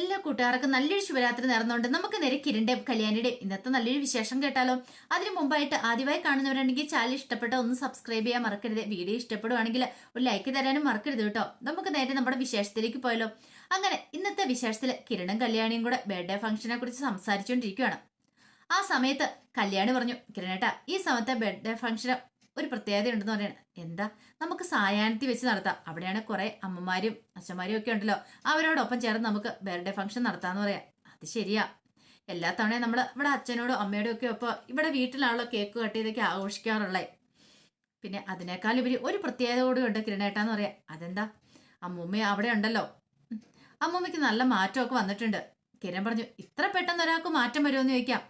എല്ലാ കൂട്ടുകാർക്കും നല്ലൊരു ശിവരാത്രി നേർന്നുകൊണ്ട് നമുക്ക് നേരെ കിരണ്ടെ കല്യാണിയുടെ ഇന്നത്തെ നല്ലൊരു വിശേഷം കേട്ടാലോ? അതിനു മുമ്പായിട്ട് ആദ്യമായി കാണുന്നവരാണെങ്കിൽ ചാനൽ ഇഷ്ടപ്പെട്ട ഒന്ന് സബ്സ്ക്രൈബ് ചെയ്യാൻ മറക്കരുത്. വീഡിയോ ഇഷ്ടപ്പെടുവാണെങ്കിൽ ഒരു ലൈക്ക് തരാനും മറക്കരുത് കേട്ടോ. നമുക്ക് നേരെ നമ്മുടെ വിശേഷത്തിലേക്ക് പോയല്ലോ അങ്ങനെ ഇന്നത്തെ വിശേഷത്തിൽ കിരണും കല്യാണിയും കൂടെ ബർത്ത്ഡേ ഫംഗ്ഷനെ കുറിച്ച് സംസാരിച്ചുകൊണ്ടിരിക്കുകയാണ് ആ സമയത്ത് കല്യാണി പറഞ്ഞു കിരണേട്ട ഈ സമയത്തെ ബർത്ത്ഡേ ഫംഗ്ഷന് ഒരു പ്രത്യേകത ഉണ്ടെന്ന് പറയണം എന്താ? നമുക്ക് സായാഹ്നത്തിൽ വെച്ച് നടത്താം. അവിടെയാണ് കുറെ അമ്മമാരും അച്ഛന്മാരും ഒക്കെ ഉണ്ടല്ലോ. അവരോടൊപ്പം ചേർന്ന് നമുക്ക് ബർത്ത്ഡേ ഫംഗ്ഷൻ നടത്താന്ന് പറയാം. അത് ശരിയാ. എല്ലാ തവണയും നമ്മൾ ഇവിടെ അച്ഛനോടും അമ്മയോടും ഒക്കെ ഒപ്പം ഇവിടെ വീട്ടിലാണല്ലോ കേക്ക് കട്ട് ചെയ്തൊക്കെ ആഘോഷിക്കാറുള്ളത് പിന്നെ അതിനേക്കാൾ ഇവർ ഒരു പ്രത്യേകത കൂടി ഉണ്ട് കിരണേട്ടാന്ന് പറയാം അതെന്താ? അമ്മൂമ്മ അവിടെ ഉണ്ടല്ലോ. അമ്മൂമ്മയ്ക്ക് നല്ല മാറ്റമൊക്കെ വന്നിട്ടുണ്ട്. കിരൺ പറഞ്ഞു ഇത്ര പെട്ടെന്ന് ഒരാൾക്ക് മാറ്റം വരുമെന്ന് ചോദിക്കാം.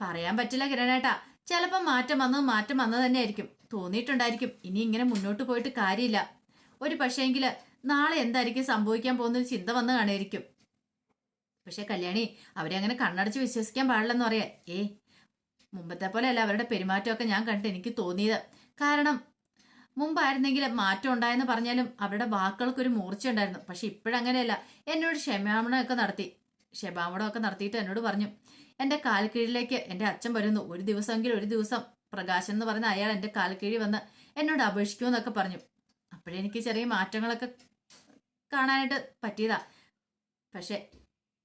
പറയാൻ പറ്റില്ല കിരണേട്ടാ. ചിലപ്പോൾ മാറ്റം വന്നത് മാറ്റം വന്നത് തന്നെ ആയിരിക്കും തോന്നിയിട്ടുണ്ടായിരിക്കും. ഇനി ഇങ്ങനെ മുന്നോട്ട് പോയിട്ട് കാര്യമില്ല. ഒരു പക്ഷേങ്കിൽ നാളെ എന്തായിരിക്കും സംഭവിക്കാൻ പോകുന്ന ഒരു ചിന്ത വന്ന് കാണുമായിരിക്കും. പക്ഷെ കല്യാണി അവരെ അങ്ങനെ കണ്ണടച്ച് വിശ്വസിക്കാൻ പാടില്ലെന്ന് പറയാ ഏ മുമ്പത്തെ പോലെയല്ല അവരുടെ പെരുമാറ്റമൊക്കെ ഞാൻ കണ്ടിട്ട് എനിക്ക് തോന്നിയത്. കാരണം മുമ്പായിരുന്നെങ്കിൽ മാറ്റം ഉണ്ടായെന്ന് പറഞ്ഞാലും അവരുടെ വാക്കുകൾക്കൊരു മൂർച്ച ഉണ്ടായിരുന്നു പക്ഷെ ഇപ്പോഴങ്ങനെയല്ല. എന്നോട് ക്ഷമാമണമൊക്കെ നടത്തി. ക്ഷമാമണമൊക്കെ നടത്തിയിട്ട് എന്നോട് പറഞ്ഞു എന്റെ കാൽക്കീഴിലേക്ക് എന്റെ അച്ഛൻ വരുന്നു. ഒരു ദിവസമെങ്കിലും ഒരു ദിവസം പ്രകാശൻ എന്ന് പറഞ്ഞ അയാൾ എന്റെ കാൽക്കീഴി വന്ന് എന്നോട് അപേക്ഷിക്കൂ എന്നൊക്കെ പറഞ്ഞു. അപ്പോഴെനിക്ക് ചെറിയ മാറ്റങ്ങളൊക്കെ കാണാനായിട്ട് പറ്റിയതാ. പക്ഷേ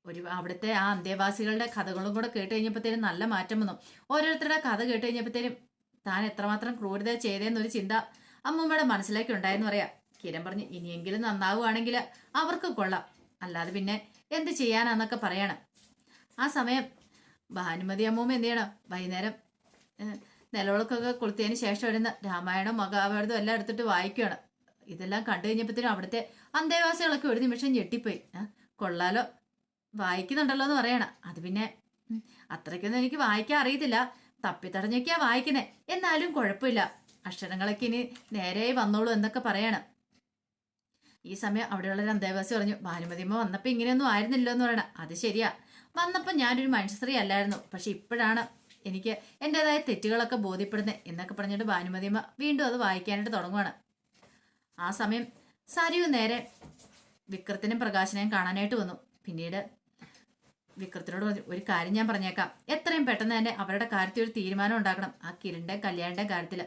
ഒരു അവിടുത്തെ ആ അന്തേവാസികളുടെ കഥകളും കൂടെ കേട്ട് കഴിഞ്ഞപ്പോഴത്തേനും നല്ല മാറ്റം വന്നു. ഓരോരുത്തരുടെ കഥ കേട്ട് കഴിഞ്ഞപ്പോഴത്തേനും താൻ എത്രമാത്രം ക്രൂരത ചെയ്തതെന്നൊരു ചിന്ത അമ്മൂമ്മയുടെ മനസ്സിലേക്ക് ഉണ്ടായെന്ന് പറയാം. കിരൺ പറഞ്ഞു ഇനിയെങ്കിലും നന്നാവുകയാണെങ്കിൽ അവർക്ക് കൊള്ളാം. അല്ലാതെ പിന്നെ എന്ത് ചെയ്യാനാന്നൊക്കെ പറയണം. ആ സമയം ഭാനുമതി അമ്മൂമ്മ എന്ത് ചെയ്യണം? വൈകുന്നേരം നിലവിളക്കൊക്കെ കൊളുത്തിയതിന് ശേഷം വരുന്ന രാമായണം മഹാഭാരതം എല്ലാം എടുത്തിട്ട് വായിക്കുകയാണ്. ഇതെല്ലാം കണ്ടു കഴിഞ്ഞപ്പോഴത്തേനും അവിടുത്തെ അന്തേവാസികളൊക്കെ ഒരു നിമിഷം ഞെട്ടിപ്പോയി. കൊള്ളാലോ. വായിക്കുന്നുണ്ടല്ലോ എന്ന് പറയണം. അത് പിന്നെ അത്രയ്ക്കൊന്നും എനിക്ക് വായിക്കാൻ അറിയത്തില്ല. തപ്പിത്തടഞ്ഞൊക്കെയാ വായിക്കുന്നേ എന്നാലും കുഴപ്പമില്ല. അക്ഷരങ്ങളൊക്കെ ഇനി നേരെ വന്നോളൂ എന്നൊക്കെ പറയണം. ഈ സമയം അവിടെയുള്ള അന്തേവാസി പറഞ്ഞു ഭാനുമതിമ്മ വന്നപ്പോൾ ഇങ്ങനെയൊന്നും ആയിരുന്നില്ലോ എന്ന് പറയണം. അത് ശരിയാ. വന്നപ്പോൾ ഞാനൊരു മനുഷ്യസ്ത്രീ അല്ലായിരുന്നു. പക്ഷെ ഇപ്പോഴാണ് എനിക്ക് എന്റെതായ തെറ്റുകളൊക്കെ ബോധ്യപ്പെടുന്നത് എന്നൊക്കെ പറഞ്ഞിട്ട് ഭാനുമതിയമ്മ വീണ്ടും അത് വായിക്കാനായിട്ട് തുടങ്ങുവാണ്. ആ സമയം സരിയു നേരെ വിക്രത്തിനും പ്രകാശനെയും കാണാനായിട്ട് വന്നു. പിന്നീട് വിക്രത്തിനോട് പറഞ്ഞു ഒരു കാര്യം ഞാൻ പറഞ്ഞേക്കാം. എത്രയും പെട്ടെന്ന് തന്നെ അവരുടെ കാര്യത്തിൽ ഒരു തീരുമാനം ഉണ്ടാക്കണം ആ കിരണിന്റെ കല്യാണിന്റെ കാര്യത്തിൽ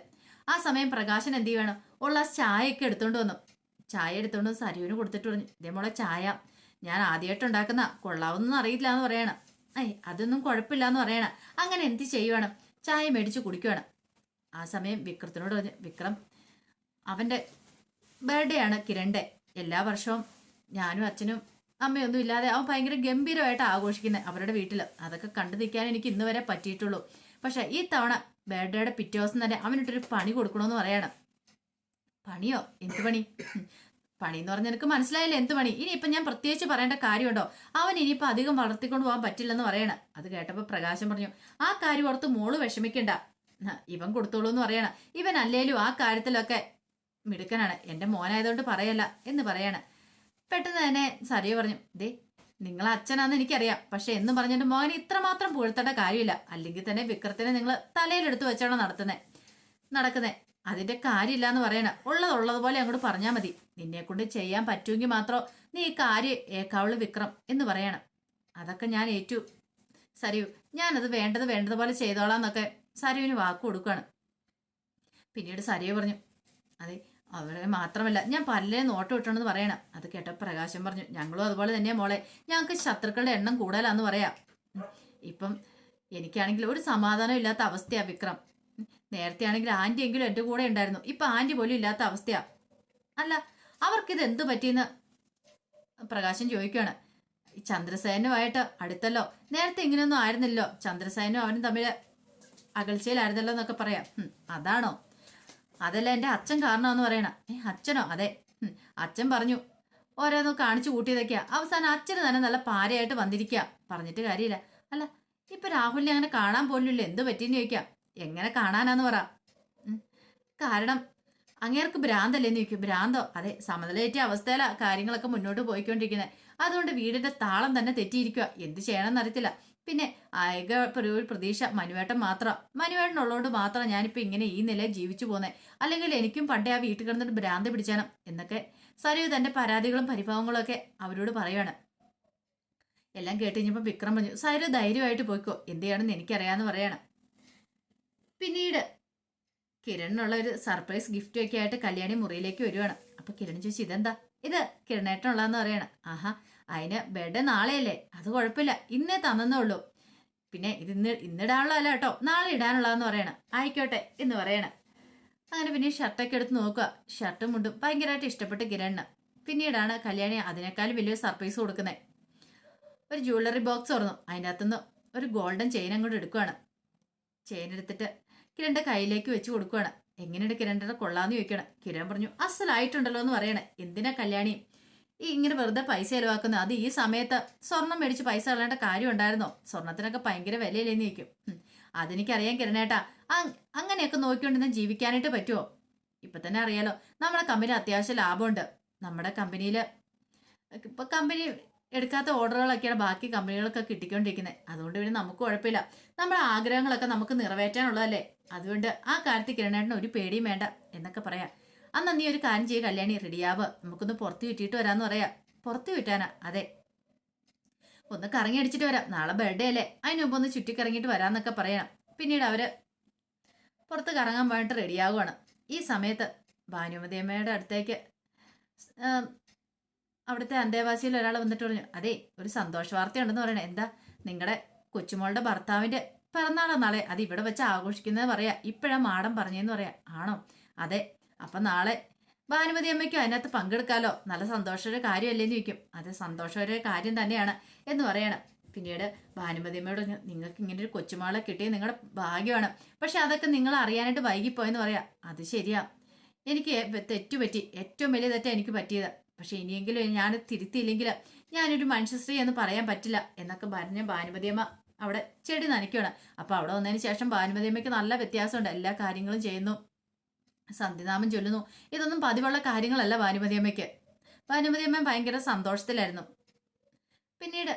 ആ സമയം പ്രകാശൻ എന്ത് ചെയ്യണം ഉള്ള ചായയൊക്കെ എടുത്തോണ്ട് വന്നു. ചായ എടുത്തോണ്ട് സരിവിന് കൊടുത്തിട്ട് പറഞ്ഞു ഇതേ മോളെ ചായ. ഞാൻ ആദ്യമായിട്ട് ഉണ്ടാക്കുന്ന കൊള്ളാവുന്നൊന്നും അറിയില്ല എന്ന് പറയണം. ഐ അതൊന്നും കുഴപ്പമില്ല എന്ന് പറയണം. അങ്ങനെ എന്ത് ചെയ്യുവാണ്? ചായ മേടിച്ച് കുടിക്കുവാണ്. ആ സമയം വിക്രത്തിനോട് പറഞ്ഞു വിക്രം അവന്റെ ബർത്ത്ഡേ ആണ് കിരണ്ടെ. എല്ലാ വർഷവും ഞാനും അച്ഛനും അമ്മയൊന്നും ഇല്ലാതെ അവൻ ഭയങ്കര ഗംഭീരമായിട്ട് ആഘോഷിക്കുന്നത് അവരുടെ വീട്ടിൽ അതൊക്കെ കണ്ടു നിൽക്കാൻ എനിക്ക് ഇന്ന് വരെ പറ്റിയിട്ടുള്ളൂ. പക്ഷെ ഈ തവണ ബർത്ത്ഡേയുടെ പിറ്റേ ദിവസം തന്നെ അവനിട്ടൊരു പണി കൊടുക്കണമെന്ന് പറയണം. പണിയോ? എന്ത് പണി? പണി എന്ന് പറഞ്ഞാൽ എനിക്ക് മനസ്സിലായില്ല എന്ത് പണി. ഇനിയിപ്പം ഞാൻ പ്രത്യേകിച്ച് പറയേണ്ട കാര്യമുണ്ടോ? അവൻ ഇനിയിപ്പോൾ അധികം വളർത്തിക്കൊണ്ട് പോകാൻ പറ്റില്ലെന്ന് പറയണം. അത് കേട്ടപ്പോൾ പ്രകാശം പറഞ്ഞു ആ കാര്യം ഓർത്ത് മോൾ വിഷമിക്കണ്ട. ഇവൻ കൊടുത്തോളൂ എന്ന് പറയണം. ഇവൻ അല്ലേലും ആ കാര്യത്തിലൊക്കെ മിടുക്കനാണ്. എന്റെ മോനായതുകൊണ്ട് പറയല്ല എന്ന് പറയാണ്. പെട്ടെന്ന് തന്നെ സരിയ പറഞ്ഞു ദേ നിങ്ങൾ അച്ഛനാന്ന് എനിക്കറിയാം. പക്ഷെ എന്ന് പറഞ്ഞിട്ട് മോനെ ഇത്രമാത്രം പുഴുത്തേണ്ട കാര്യമില്ല. അല്ലെങ്കിൽ തന്നെ വിക്രത്തിനെ നിങ്ങൾ തലയിലെടുത്ത് വെച്ചാണോ നടത്തുന്നത് നടക്കുന്നേ. അതിന്റെ കാര്യമില്ല എന്ന് പറയണ. ഉള്ളത് ഉള്ളതുപോലെ അങ്ങോട്ട് പറഞ്ഞാൽ മതി. നിന്നെ കൊണ്ട് ചെയ്യാൻ പറ്റുമെങ്കിൽ മാത്രം നീ ഈ കാര്യം ഏക്കാവുള്ളു വിക്രം എന്ന് പറയണം. അതൊക്കെ ഞാൻ ഏറ്റു. സരിയു ഞാനത് വേണ്ടത് വേണ്ടതുപോലെ ചെയ്തോളാം എന്നൊക്കെ സരിയുവിന് വാക്ക് കൊടുക്കുകയാണ് പിന്നീട് സരിയു പറഞ്ഞു അതെ അവരെ മാത്രമല്ല ഞാൻ പല്ലേ നോട്ടം ഇട്ടണമെന്ന് പറയണം. അത് കേട്ട പ്രകാശം പറഞ്ഞു ഞങ്ങളും അതുപോലെ തന്നെയാ മോളെ. ഞങ്ങൾക്ക് ശത്രുക്കളുടെ എണ്ണം കൂടുതലാന്ന് പറയാം. ഇപ്പം എനിക്കാണെങ്കിൽ ഒരു സമാധാനം ഇല്ലാത്ത അവസ്ഥയാ വിക്രം. നേരത്തെ ആണെങ്കിൽ ആന്റി എങ്കിലും എന്റെ കൂടെ ഉണ്ടായിരുന്നു. ഇപ്പം ആന്റി പോലും ഇല്ലാത്ത അവസ്ഥയാ. അല്ല അവർക്കിത് എന്തു പറ്റിയെന്ന്? പ്രകാശൻ ചോദിക്കുകയാണ്. ചന്ദ്രസേനുമായിട്ട് അടുത്തല്ലോ. നേരത്തെ ഇങ്ങനെയൊന്നും ആയിരുന്നല്ലോ ചന്ദ്രസേനും അവനും തമ്മിൽ അകൽച്ചയിലായിരുന്നല്ലോ എന്നൊക്കെ പറയാം. അതാണോ? അതല്ല എന്റെ അച്ഛൻ കാരണമെന്ന് പറയണ. ഏ അച്ഛനോ? അതെ. അച്ഛൻ പറഞ്ഞു ഓരോന്ന് കാണിച്ചു കൂട്ടിയതൊക്കെയാ. അവസാനം അച്ഛന് തന്നെ നല്ല പാരയായിട്ട് വന്നിരിക്കുക പറഞ്ഞിട്ട് കാര്യമില്ല. അല്ല ഇപ്പൊ രാഹുലിനെ അങ്ങനെ കാണാൻ പോലില്ല എന്ത് പറ്റിയെന്ന് ചോദിക്കാം. എങ്ങനെ കാണാനാന്ന് പറ. കാരണം അങ്ങേർക്ക് ഭ്രാന്തല്ലേന്ന് ചോദിക്കും. ഭ്രാന്തോ. അതെ സമനിലേറ്റിയ അവസ്ഥയിലാ കാര്യങ്ങളൊക്കെ മുന്നോട്ട് പോയിക്കൊണ്ടിരിക്കുന്നത് അതുകൊണ്ട് വീടിന്റെ താളം തന്നെ തെറ്റിയിരിക്കുക എന്ത് ചെയ്യണമെന്ന് അറിയത്തില്ല. പിന്നെ ഒരു പ്രതീക്ഷ മനുവേട്ടൻ മാത്രം. മനുവേട്ടൻ ഉള്ളതുകൊണ്ട് മാത്രം ഞാനിപ്പോ ഇങ്ങനെ ഈ നിലയിൽ ജീവിച്ചു പോന്നെ. അല്ലെങ്കിൽ എനിക്കും പണ്ടേ ആ വീട്ടിൽ കിടന്നിട്ട് ഭ്രാന്ത് പിടിച്ചാണ് എന്നൊക്കെ സരയു തന്റെ പരാതികളും പരിഭവങ്ങളും ഒക്കെ അവരോട് പറയുകയാണ് എല്ലാം കേട്ട് കഴിഞ്ഞപ്പോൾ വിക്രം പറഞ്ഞു സൈര ധൈര്യമായിട്ട് പോയിക്കോ. എന്ത് ചെയ്യണമെന്ന് എനിക്കറിയാമെന്ന് പറയണം. പിന്നീട് കിരണിനുള്ള ഒരു സർപ്രൈസ് ഗിഫ്റ്റ് ഒക്കെ ആയിട്ട് കല്യാണി മുറിയിലേക്ക് വരുവാണ്. അപ്പൊ കിരൺ ചോദിച്ചു ഇതെന്താ? ഇത് കിരണേട്ടനുള്ളതെന്ന് പറയണം. ആഹാ അതിന് ബെഡ് നാളെയല്ലേ? അത് കുഴപ്പമില്ല. ഇന്നേ തന്നേ ഉള്ളൂ പിന്നെ ഇത് ഇന്ന് ഇന്നിടാനുള്ളതല്ല കേട്ടോ. നാളെ ഇടാനുള്ളതെന്ന് പറയണം. ആയിക്കോട്ടെ എന്ന് പറയണം. അങ്ങനെ പിന്നെ ഷർട്ടൊക്കെ എടുത്ത് നോക്കുക. ഷർട്ടും മുണ്ടും ഭയങ്കരമായിട്ട് ഇഷ്ടപ്പെട്ട് കിരണ് പിന്നീടാണ് കല്യാണി അതിനേക്കാളും വലിയൊരു സർപ്രൈസ് കൊടുക്കുന്നത്. ഒരു ജ്വല്ലറി ബോക്സ് തുറന്നു. അതിന്റെ അകത്തുനിന്ന് ഒരു ഗോൾഡൻ ചെയിൻ അങ്ങോട്ട് എടുക്കുകയാണ് ചെയിൻ എടുത്തിട്ട് കിരണിന്റെ കയ്യിലേക്ക് വെച്ച് കൊടുക്കുകയാണ് എങ്ങനെയുണ്ട് കിരണിന്റെ കൊള്ളാന്ന് ചോദിക്കണം കിരൺ പറഞ്ഞു അസലായിട്ടുണ്ടല്ലോ എന്ന് പറയണേ. എന്തിനാ കല്യാണി? ഈ ഇങ്ങനെ വെറുതെ പൈസ ചെലവാക്കുന്നത്? അത് ഈ സമയത്ത് സ്വർണം മേടിച്ച് പൈസ കളയേണ്ട കാര്യം ഉണ്ടായിരുന്നോ? സ്വർണത്തിനൊക്കെ ഭയങ്കര വിലയില്ലേന്ന് ചോദിക്കും. അതെനിക്കറിയാം കിരണേട്ടാ അങ്ങനെയൊക്കെ നോക്കിക്കൊണ്ടിരുന്ന ജീവിക്കാനായിട്ട് പറ്റുമോ ഇപ്പൊ തന്നെ അറിയാലോ. നമ്മുടെ കമ്പനി അത്യാവശ്യം ലാഭമുണ്ട്. നമ്മുടെ കമ്പനിയിൽ ഇപ്പൊ കമ്പനി എടുക്കാത്ത ഓർഡറുകളൊക്കെയാണ് ബാക്കി കമ്പനികളൊക്കെ കിട്ടിക്കൊണ്ടിരിക്കുന്നത്. അതുകൊണ്ട് പിന്നെ നമുക്ക് കുഴപ്പമില്ല. നമ്മുടെ ആഗ്രഹങ്ങളൊക്കെ നമുക്ക് നിറവേറ്റാനുള്ളതല്ലേ? അതുകൊണ്ട് ആ കാര്യത്തിൽ കിരണേട്ടന് ഒരു പേടിയും വേണ്ട എന്നൊക്കെ പറയാം. അന്ന് നീ ഒരു കാര്യം ചെയ്യുക കല്യാണി റെഡിയാവ് നമുക്കൊന്ന് പുറത്ത് വിട്ടിട്ട് വരാമെന്ന് പറയാം. പുറത്ത് വിട്ടാനാ അതെ. ഒന്ന് കറങ്ങി അടിച്ചിട്ട് വരാം. നാളെ ബർത്ത്ഡേ അല്ലേ? അതിന് മുമ്പ് ഒന്ന് ചുറ്റിക്കറങ്ങിയിട്ട് വരാമെന്നൊക്കെ പറയണം. പിന്നീട് അവർ പുറത്ത് കറങ്ങാൻ പോയിട്ട് റെഡിയാവുകയാണ് ഈ സമയത്ത് ഭാനുമതിയമ്മയുടെ അടുത്തേക്ക് അവിടുത്തെ അന്തേവാസിയിൽ ഒരാൾ വന്നിട്ട് പറഞ്ഞു അതെ ഒരു സന്തോഷ വാർത്തയുണ്ടെന്ന് പറയണേ. എന്താ നിങ്ങളുടെ കൊച്ചുമോളുടെ ഭർത്താവിന്റെ പിറന്നാളാ നാളെ? അത് ഇവിടെ വെച്ച് ആഘോഷിക്കുന്നത് പറയാ. ഇപ്പോഴാ മാടം പറഞ്ഞെന്ന് പറയാ. ആണോ? അതെ അപ്പൊ നാളെ ഭാനുമതി അമ്മയ്ക്കും അതിനകത്ത് പങ്കെടുക്കാലോ. നല്ല സന്തോഷമായ കാര്യമല്ലേന്ന് ചോദിക്കും. അത് സന്തോഷമൊരു കാര്യം തന്നെയാണ് എന്ന് പറയണം. പിന്നീട് ഭാനുമതി അമ്മയോട് നിങ്ങൾക്ക് ഇങ്ങനെ ഒരു കൊച്ചുമാളെ കിട്ടിയത് നിങ്ങളുടെ ഭാഗ്യമാണ്. പക്ഷെ അതൊക്കെ നിങ്ങൾ അറിയാനായിട്ട് വൈകിപ്പോയെന്ന് പറയാം. അത് ശരിയാ. എനിക്ക് തെറ്റുപറ്റി ഏറ്റവും വലിയ തെറ്റാണ് എനിക്ക് പറ്റിയത്. പക്ഷെ ഇനിയെങ്കിലും ഞാൻ തിരുത്തിയില്ലെങ്കിൽ ഞാനൊരു മനുഷ്യശ്രീ എന്ന് പറയാൻ പറ്റില്ല എന്നൊക്കെ പറഞ്ഞ ഭാനുമതിയമ്മ അവിടെ ചെടി നനയ്ക്കുകയാണ്. അപ്പോൾ അവിടെ വന്നതിന് ശേഷം ഭാനുമതിയമ്മയ്ക്ക് നല്ല വ്യത്യാസമുണ്ട്. എല്ലാ കാര്യങ്ങളും ചെയ്യുന്നു. സന്ധ്യനാമം ചൊല്ലുന്നു. ഇതൊന്നും പതിവുള്ള കാര്യങ്ങളല്ല ഭാനുമതിയമ്മയ്ക്ക് ഭാനുമതിയമ്മ ഭയങ്കര സന്തോഷത്തിലായിരുന്നു. പിന്നീട്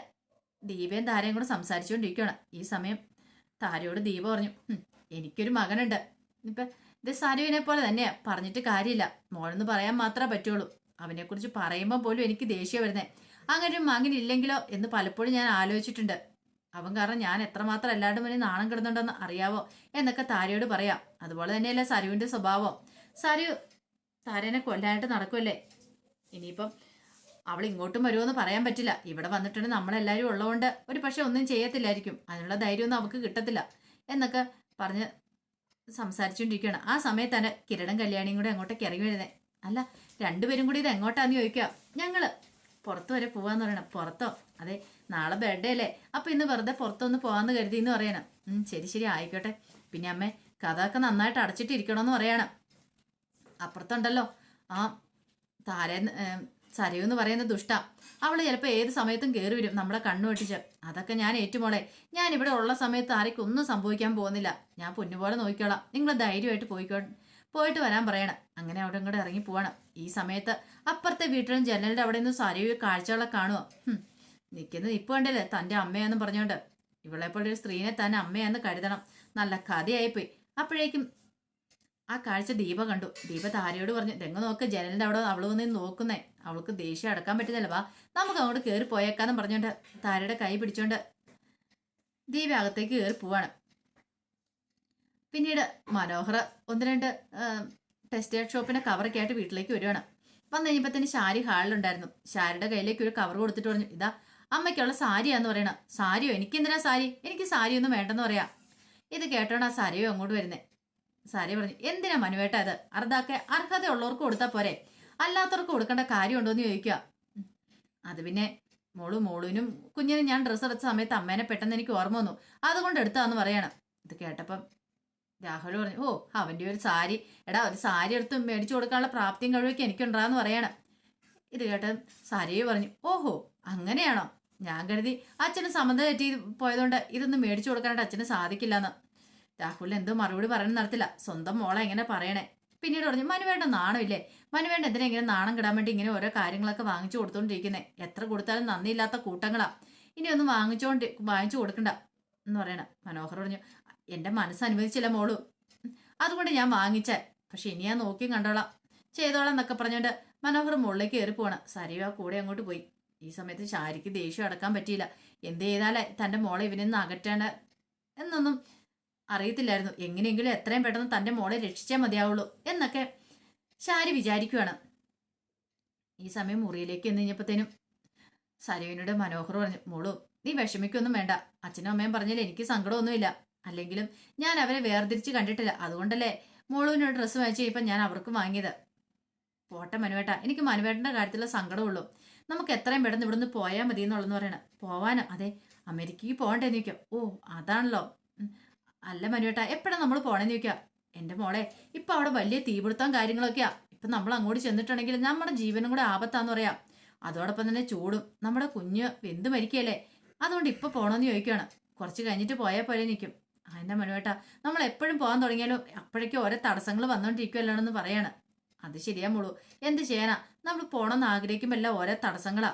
ദീപയും താരയും കൂടെ സംസാരിച്ചുകൊണ്ടിരിക്കുകയാണ്. ഈ സമയം താരയോട് ദീപ പറഞ്ഞു "ഹും, എനിക്കൊരു മകനുണ്ട്. ഇപ്പൊ ഇത് സരുവിനെ പോലെ തന്നെയാ. പറഞ്ഞിട്ട് കാര്യമില്ല. മോളെന്ന് പറയാൻ മാത്രമേ പറ്റുള്ളൂ. അവനെക്കുറിച്ച് പറയുമ്പോൾ പോലും എനിക്ക് ദേഷ്യം വരുന്നത് അങ്ങനെ ഒരു മകൻ ഇല്ലെങ്കിലോ എന്ന് പലപ്പോഴും ഞാൻ ആലോചിച്ചിട്ടുണ്ട്. അവൻ കാരണം ഞാൻ എത്രമാത്രം എല്ലാവരുടെ മുന്നിൽ നാണം കിടന്നുണ്ടെന്ന് അറിയാവോ എന്നൊക്കെ താരയോട് പറയാം. അതുപോലെ തന്നെയല്ലേ സരുവിന്റെ സ്വഭാവം. സരു താരേനെ കൊല്ലാനായിട്ട് നടക്കുമല്ലേ ഇനിയിപ്പം അവൾ ഇങ്ങോട്ടും വരുമെന്ന് പറയാൻ പറ്റില്ല. ഇവിടെ വന്നിട്ടുണ്ട് നമ്മളെല്ലാവരും ഉള്ളതുകൊണ്ട് ഒരു പക്ഷെ ഒന്നും ചെയ്യത്തില്ലായിരിക്കും. അതിനുള്ള ധൈര്യമൊന്നും അവൾക്ക് കിട്ടത്തില്ല എന്നൊക്കെ പറഞ്ഞ് സംസാരിച്ചുകൊണ്ടിരിക്കുകയാണ്. ആ സമയത്താണ് കിരണും കല്യാണിയും കൂടെ അങ്ങോട്ടേക്ക് ഇറങ്ങി വരുന്നത് അല്ല രണ്ടുപേരും കൂടി ഇത് എങ്ങോട്ടാന്ന് ചോദിക്കുക. ഞങ്ങൾ പുറത്ത് വരെ പോവാന്ന് പറയണം. പുറത്തോ? അതെ നാളെ ബർത്ത്ഡേ അല്ലേ? അപ്പൊ ഇന്ന് വെറുതെ പുറത്തൊന്ന് പോവാന്ന് കരുതി എന്ന് പറയണം. ഉം ശരി ശരി ആയിക്കോട്ടെ. പിന്നെ അമ്മേ കഥയൊക്കെ നന്നായിട്ട് അടച്ചിട്ടിരിക്കണമെന്ന് പറയണം. അപ്പുറത്തുണ്ടല്ലോ. ആ താര സരയു എന്ന് പറയുന്ന ദുഷ്ട. അവൾ ചിലപ്പോൾ ഏത് സമയത്തും കയറി വരും നമ്മളെ കണ്ണു വെട്ടിച്ച് അതൊക്കെ ഞാൻ ഏറ്റുമോളെ. ഞാൻ ഇവിടെ ഉള്ള സമയത്ത് ആർക്കും ഒന്നും സംഭവിക്കാൻ പോകുന്നില്ല. ഞാൻ പൊന്നുപോലെ നോക്കിക്കോളാം. നിങ്ങൾ ധൈര്യമായിട്ട് പോയിക്കോ പോയിട്ട് വരാൻ പറയണം. അങ്ങനെ അവിടെ ഇങ്ങോട്ട് ഇറങ്ങി പോവാണ്. ഈ സമയത്ത് അപ്പുറത്തെ വീട്ടിലും ജനലിന്റെ അവിടെ നിന്ന് സരയു കാഴ്ചകളെ കാണുമോ നിൽക്കുന്നത് ഇപ്പൊ കണ്ടില്ലേ? തന്റെ അമ്മയാന്ന് പറഞ്ഞോണ്ട്. ഇവളെ പോലെ ഒരു സ്ത്രീനെ തന്നെ അമ്മയാന്ന് കരുതണം. നല്ല കഥയായിപ്പോയി. അപ്പോഴേക്കും ആ കാഴ്ച ദീപ കണ്ടു. ദീപ താരയോട് പറഞ്ഞു തെങ്ങ് നോക്ക്? ജനലിന്റെ അവിടെ അവൾ വന്ന് നോക്കുന്നേ. അവൾക്ക് ദേഷ്യം അടക്കാൻ പറ്റുന്നില്ല. വാ നമുക്ക് അങ്ങോട്ട് കയറി പോയേക്കാന്ന് പറഞ്ഞോണ്ട് താരയുടെ കൈ പിടിച്ചോണ്ട് ദീപ അകത്തേക്ക് കയറി പോവാണ്. പിന്നീട് മനോഹർ ഒന്ന് രണ്ട് ടെക്സ്റ്റൈൽ ഷോപ്പിന്റെ കവറൊക്കെ ആയിട്ട് വീട്ടിലേക്ക് വരുവാണ്. വന്നു കഴിഞ്ഞപ്പോൾ തന്നെ ശാരി ഹാളിലുണ്ടായിരുന്നു ശാരിയുടെ കയ്യിലേക്ക് ഒരു കവർ കൊടുത്തിട്ട് പറഞ്ഞു ഇതാ അമ്മയ്ക്കുള്ള സാരിയാന്ന് പറയണ. സാരിയോ? എനിക്ക് എന്തിനാ സാരി? എനിക്ക് സാരി ഒന്നും വേണ്ടെന്ന് പറയാ. ഇത് കേട്ടോണ്ട് ആ സാരിയോ അങ്ങോട്ട് വരുന്നേ. സാരി പറഞ്ഞു എന്തിനാ മനുവേട്ട അത് അർദ്ധാക്കെ അർഹതയുള്ളവർക്ക് കൊടുത്താൽ പോരെ. അല്ലാത്തവർക്ക് കൊടുക്കേണ്ട കാര്യമുണ്ടോ എന്ന് ചോദിക്കുക. അത് പിന്നെ മോളും മോളിനും കുഞ്ഞിനും ഞാൻ ഡ്രസ്സ് എടുത്ത സമയത്ത് അമ്മേനെ പെട്ടെന്ന് എനിക്ക് ഓർമ്മ വന്നു. അതുകൊണ്ട് എടുത്താന്ന് പറയണം. ഇത് കേട്ടപ്പം രാഹുൽ പറഞ്ഞു ഓ അവന്റെ ഒരു സാരി. എടാ ഒരു സാരി എടുത്ത് മേടിച്ചു കൊടുക്കാനുള്ള പ്രാപ്തിയും കഴിവൊക്കെ എനിക്കുണ്ടാന്ന് പറയണം. ഇത് കേട്ട് സാരിയെ പറഞ്ഞു ഓഹോ അങ്ങനെയാണോ? ഞാൻ കരുതി അച്ഛന് സമ്മതം തെറ്റി പോയതുകൊണ്ട് ഇതൊന്നും മേടിച്ചു കൊടുക്കാനായിട്ട് അച്ഛന് സാധിക്കില്ലെന്ന്. രാഹുൽ എന്തോ മറുപടി പറയാൻ നടത്തില്ല. സ്വന്തം മോളെ എങ്ങനെ പറയണേ? പിന്നീട് പറഞ്ഞു മനുവേണ്ട നാണമില്ലേ? മനുവേണ്ട എന്തിനാ ഇങ്ങനെ നാണം കിടാൻ വേണ്ടി ഇങ്ങനെ ഓരോ കാര്യങ്ങളൊക്കെ വാങ്ങിച്ചു കൊടുത്തോണ്ടിരിക്കുന്നേ? എത്ര കൊടുത്താലും നന്ദിയില്ലാത്ത കൂട്ടങ്ങളാ. ഇനി ഒന്നും വാങ്ങിച്ചോണ്ട് വാങ്ങിച്ചു കൊടുക്കണ്ട. എന്ന് പറയണ മനോഹർ പറഞ്ഞു എന്റെ മനസ്സ് അനുവദിച്ചില്ല മോളു. അതുകൊണ്ട് ഞാൻ വാങ്ങിച്ച പക്ഷെ ഇനി ഞാൻ നോക്കിയും കണ്ടോളാം. ചെയ്തോളാം എന്നൊക്കെ പറഞ്ഞുകൊണ്ട് മനോഹർ മുകളിലേക്ക് കയറി പോവാണ് സരിവ കൂടെ അങ്ങോട്ട് പോയി. ഈ സമയത്ത് ശാരിക്ക് ദേഷ്യം അടക്കാൻ പറ്റിയില്ല. എന്ത് ചെയ്താലേ തന്റെ മോളെ ഇവനിൽ നിന്ന് അകറ്റേണ്ട എന്നൊന്നും അറിയത്തില്ലായിരുന്നു. എങ്ങനെയെങ്കിലും എത്രയും പെട്ടെന്ന് തന്റെ മോളെ രക്ഷിച്ചേ മതിയാവുള്ളൂ എന്നൊക്കെ ശാരി വിചാരിക്കുവാണ്. ഈ സമയം മുറിയിലേക്ക് എന്ന് കഴിഞ്ഞപ്പോഴത്തേനും മനോഹർ പറഞ്ഞു മോളു നീ വിഷമിക്കൊന്നും വേണ്ട. അച്ഛനും അമ്മയും പറഞ്ഞാൽ എനിക്ക് സങ്കടമൊന്നുമില്ല. അല്ലെങ്കിലും ഞാൻ അവരെ വേർതിരിച്ച് കണ്ടിട്ടില്ല. അതുകൊണ്ടല്ലേ മോളുവിനോട് ഡ്രസ്സ് വാങ്ങിച്ചു ഇപ്പം ഞാൻ അവർക്ക് വാങ്ങിയത്. പോട്ടെ മനുവേട്ട എനിക്ക് മനുവേട്ടന്റെ കാര്യത്തിലുള്ള സങ്കടമുള്ളൂ. നമുക്ക് എത്രയും പെട്ടെന്ന് ഇവിടുന്ന് പോയാൽ മതി എന്നുള്ളതെന്ന് പറയണം. പോവാനോ? അതെ അമേരിക്കയ്ക്ക് പോകണ്ടേന്ന് ചോദിക്കാം. ഓ അതാണല്ലോ. അല്ല മനുവേട്ട എപ്പോഴാണ് നമ്മൾ പോകണമെന്ന് ചോദിക്കാം. എന്റെ മോളെ ഇപ്പം അവിടെ വലിയ തീപിടുത്തം കാര്യങ്ങളൊക്കെയാ. ഇപ്പം നമ്മൾ അങ്ങോട്ട് ചെന്നിട്ടുണ്ടെങ്കിൽ നമ്മുടെ ജീവനും കൂടെ ആപത്താന്ന് പറയാം. അതോടൊപ്പം തന്നെ ചൂടും. നമ്മുടെ കുഞ്ഞ് വെന്ത് മരിക്കല്ലേ അതുകൊണ്ട് ഇപ്പം പോകണമെന്ന് ചോദിക്കുകയാണ്. കുറച്ച് കഴിഞ്ഞിട്ട് പോയാൽ പോലെ നിൽക്കും അതിന്റെ മനുവേട്ടാ നമ്മൾ എപ്പോഴും പോകാൻ തുടങ്ങിയാലും അപ്പോഴേക്കും ഓരോ തടസ്സങ്ങൾ വന്നുകൊണ്ടിരിക്കുമല്ലോണെന്ന് പറയാണ്. അത് ശരിയാ മുളു. എന്ത് ചെയ്യാനാ? നമ്മൾ പോകണമെന്ന് എല്ലാം ഓരോ തടസ്സങ്ങളാ.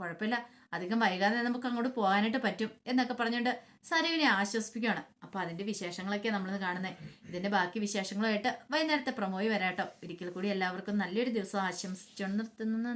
കുഴപ്പമില്ല. അധികം വൈകാതെ നമുക്ക് അങ്ങോട്ട് പോകാനായിട്ട് പറ്റും എന്നൊക്കെ പറഞ്ഞുകൊണ്ട് സരവിനെ ആശ്വസിപ്പിക്കുകയാണ് അപ്പോൾ അതിന്റെ വിശേഷങ്ങളൊക്കെ നമ്മൾ കാണുന്നത് ഇതിന്റെ ബാക്കി വിശേഷങ്ങളുമായിട്ട് വൈകുന്നേരത്തെ പ്രമോയി വരാട്ടോ. ഒരിക്കൽ കൂടി എല്ലാവർക്കും നല്ലൊരു ദിവസം ആശംസിച്ചുകൊണ്ട് നിർത്തുന്നു.